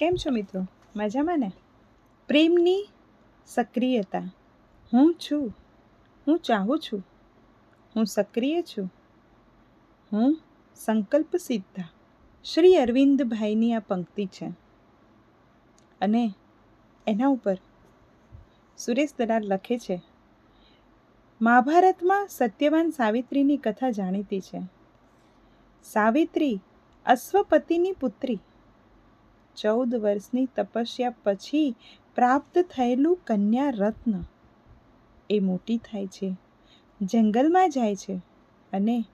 કેમ છો મિત્રો? મજામાં ને? પ્રેમની સક્રિયતા. હું છું. હું ચાહું છું. હું સક્રિય છું. હું સંકલ્પ સિદ્ધા શ્રી અરવિંદભાઈની આ પંક્તિ છે. અને એના ઉપર સુરેશ દલાલ લખે છે, મહાભારતમાં સત્યવાન સાવિત્રીની કથા જાણીતી છે. સાવિત્રી અશ્વપતિની પુત્રી. ચૌદ વર્ષની તપસ્યા પછી પ્રાપ્ત થયેલું કન્યા રત્ન એ મોટી થાય છે, જંગલમાં જાય છે અને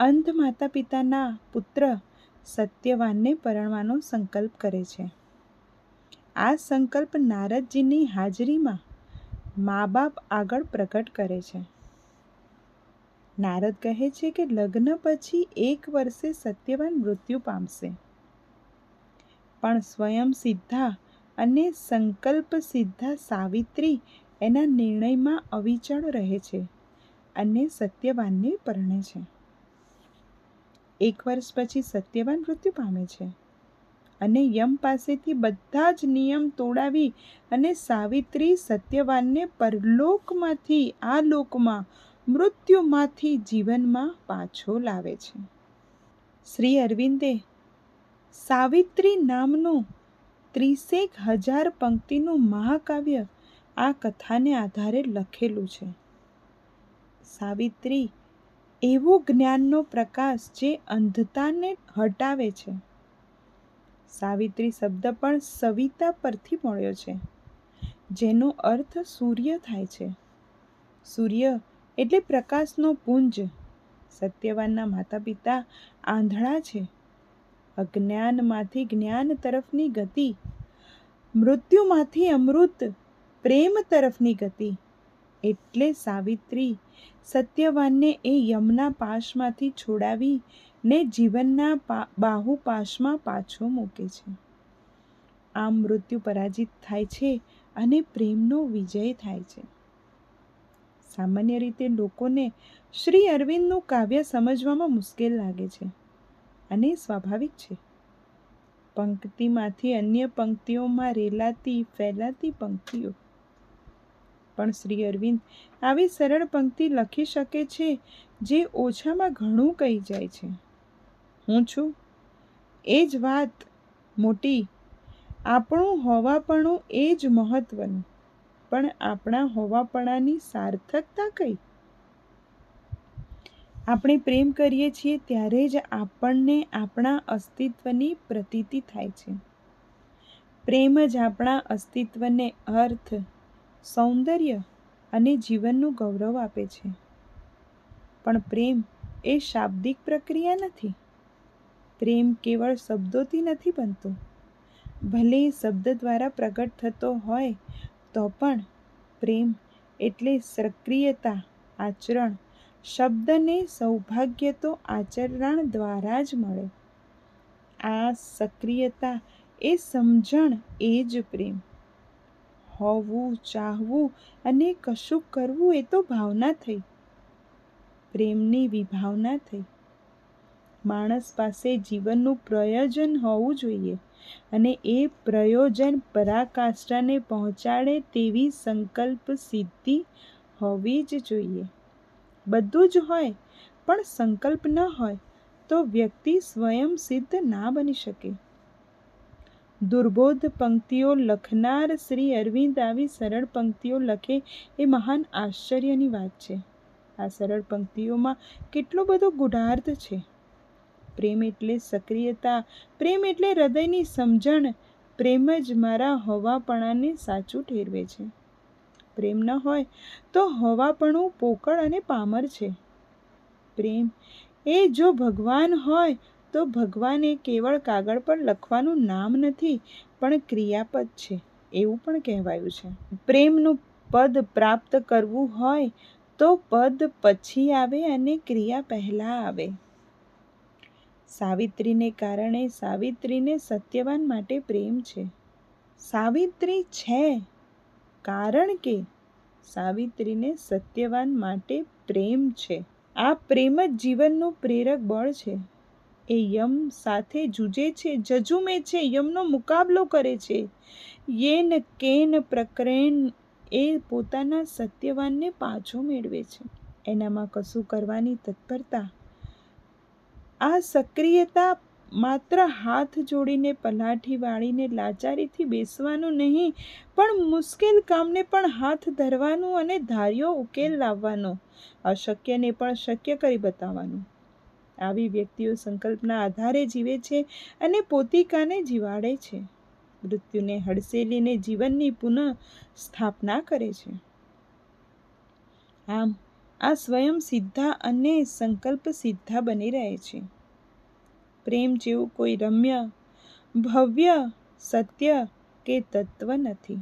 અંધ માતા પિતાના પુત્ર સત્યવાનને પરણવાનો સંકલ્પ કરે છે. આ સંકલ્પ નારદજીની હાજરીમાં મા બાપ આગળ પ્રગટ કરે છે. નારદ કહે છે કે લગ્ન પછી એક વર્ષે સત્યવાન મૃત્યુ પામશે. પણ સ્વયં સિદ્ધા અને સંકલ્પ સિદ્ધા સાવિત્રી એના નિર્ણયમાં અવિચળ રહે છે અને સત્યવાનને પરણે છે. એક વર્ષ પછી સત્યવાન મૃત્યુ પામે છે અને યમ પાસેથી બધા જ નિયમ તોડાવી અને સાવિત્રી સત્યવાનને પરલોકમાંથી, આ લોકમાં, મૃત્યુમાંથી જીવનમાં પાછો લાવે છે. શ્રી અરવિંદે સાવિત્રી નામનું ત્રીસેક હજાર પંક્તિનું મહાકાવ્ય આ કથાને આધારે લખેલું છે. સાવિત્રી એવો જ્ઞાનનો પ્રકાશ જે અંધતાને હટાવે છે. સાવિત્રી શબ્દ પણ સવિતા પરથી મળ્યો છે, જેનો અર્થ સૂર્ય થાય છે. સૂર્ય એટલે પ્રકાશનો પુંજ. સત્યવાનના માતા પિતા આંધળા છે. અજ્ઞાનમાંથી જ્ઞાન તરફની ગતિ, મૃત્યુમાંથી અમૃત, પ્રેમ તરફની ગતિ. એટલે સાવિત્રી, સત્યવાનને એ યમના પાશમાંથી છોડાવી ને જીવનના બાહુપાશમાં પાછો મૂકે છે. આમ મૃત્યુ પરાજિત થાય છે અને પ્રેમનો વિજય થાય છે. સામાન્ય રીતે લોકોને શ્રી અરવિંદનું કાવ્ય સમજવામાં મુશ્કેલ લાગે છે. અને સ્વાભાવિક છે. પંક્તિમાંથી અન્ય પંક્તિઓમાં રેલાતી, ફેલાતી પંક્તિઓ. પણ શ્રી અરવિંદ, આવી સરળ પંક્તિ લખી શકે છે જે ઓછામાં ઘણું કહી જાય છે. હું છું. એ જ વાત, મોટી. આપણું હોવાપણું એ જ મહત્વનું. પણ આપણા હોવાપણાની સાર્થકતા કઈ? આપણે પ્રેમ કરીએ છીએ ત્યારે જ આપણને આપણા અસ્તિત્વની પ્રતીતિ થાય છે. પ્રેમ જ આપણા અસ્તિત્વને અર્થ, સૌંદર્ય અને જીવનનું ગૌરવ આપે છે. પણ પ્રેમ એ શાબ્દિક પ્રક્રિયા નથી. પ્રેમ કેવળ શબ્દોથી નથી બનતો. ભલે શબ્દ દ્વારા પ્રગટ થતો હોય, તો પણ પ્રેમ એટલે સક્રિયતા, આચરણ શબ્દને સૌભાગ્ય તો આચરણ દ્વારા જ મળે. આ સક્રિયતા એ સમજણ, એ જ પ્રેમ. હોવું, ચાહવું અને કશું કરવું એ તો ભાવના થઈ. પ્રેમની વિભાવના થઈ. માણસ પાસે જીવનનું પ્રયોજન હોવું જોઈએ અને એ પ્રયોજન પરાકાષ્ઠાને પહોંચાડે તેવી સંકલ્પ સિદ્ધિ હોવી જ જોઈએ. બધું જ હોય, પણ સંકલ્પ ન હોય, તો વ્યક્તિ સ્વયં સિદ્ધ ના બની શકે. દુર્બોધ પંક્તિઓ લખનાર શ્રી અરવિંદ આવી સરળ પંક્તિઓ લખે એ મહાન આશ્ચર્યની વાત છે. આ સરળ પંક્તિઓમાં કેટલો બધો ગુઢાર્થ છે. પ્રેમ એટલે સક્રિયતા, પ્રેમ એટલે હૃદયની સમજણ, પ્રેમ જ મારા હોવાપણાને સાચું ઠેરવે છે. પ્રેમ ન હોય તો હોવાપણું પોકળ અને પામર છે. પ્રેમ એ જો ભગવાન હોય તો ભગવાન એ કેવળ કાગળ પર લખવાનું નામ નથી, પણ ક્રિયાપદ છે, એવું પણ કહેવાયું છે. પ્રેમનું પદ પ્રાપ્ત કરવું હોય તો પદ પછી આવે અને ક્રિયા પહેલાં આવે. સાવિત્રીને કારણે સાવિત્રીને સત્યવાન માટે પ્રેમ છે. સાવિત્રી છે. કારણ કે સાવિત્રીને સત્યવાન માટે પ્રેમ છે. આ પ્રેમ જ જીવનનું પ્રેરક બળ છે. એ યમ સાથે જૂજે છે, જજુમે છે, યમનો મુકાબલો કરે છે. યેન કેન પ્રકરેણ એ પોતાના સત્યવાનને પાછો મેળવે છે. એનામાં કશું કરવાની તત્પરતા. આ સક્રિયતા માત્ર હાથ જોડીને, પલાઠી વાળીને, લાચારીથી બેસવાનું નહીં, પણ મુશ્કેલ કામને પણ હાથ ધરવાનું અને ધાર્યો ઉકેલ લાવવાનો. અશક્યને પણ શક્ય કરી બતાવવાનું. આવી વ્યક્તિઓ સંકલ્પના આધારે જીવે છે અને પોતિકાને જીવાડે છે. મૃત્યુને હડસેલીને જીવનની પુનઃ સ્થાપના કરે છે. આમ, આ સ્વયં સિદ્ધા અને સંકલ્પ સિદ્ધા બની રહે છે. પ્રેમ જેવું કોઈ રમ્ય, ભવ્ય, સત્ય કે તત્વ નથી.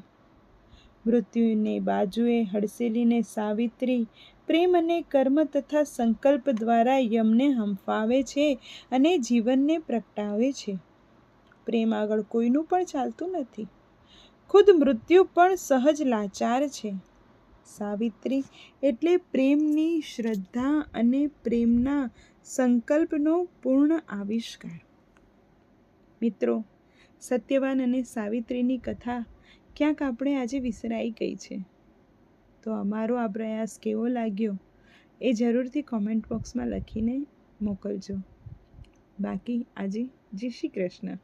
મૃત્યુને બાજુએ હડસેલીને સાવિત્રી પ્રેમ અને કર્મ તથા સંકલ્પ દ્વારા યમને હંફાવે છે અને જીવનને પ્રગટાવે છે. પ્રેમ આગળ કોઈનું પણ ચાલતું નથી. ખુદ મૃત્યુ પણ સહજ લાચાર છે. સાવિત્રી એટલે પ્રેમની શ્રદ્ધા અને પ્રેમના સંકલ્પનો પૂર્ણ આવિષ્કાર. મિત્રો, સત્યવાન અને સાવિત્રીની કથા ક્યાંક આપણે આજે વિસરાઈ ગઈ છે. તો અમારો આ પ્રયાસ કેવો લાગ્યો એ જરૂરથી કોમેન્ટ બોક્સમાં લખીને મોકલજો. બાકી આજે જય શ્રી કૃષ્ણ.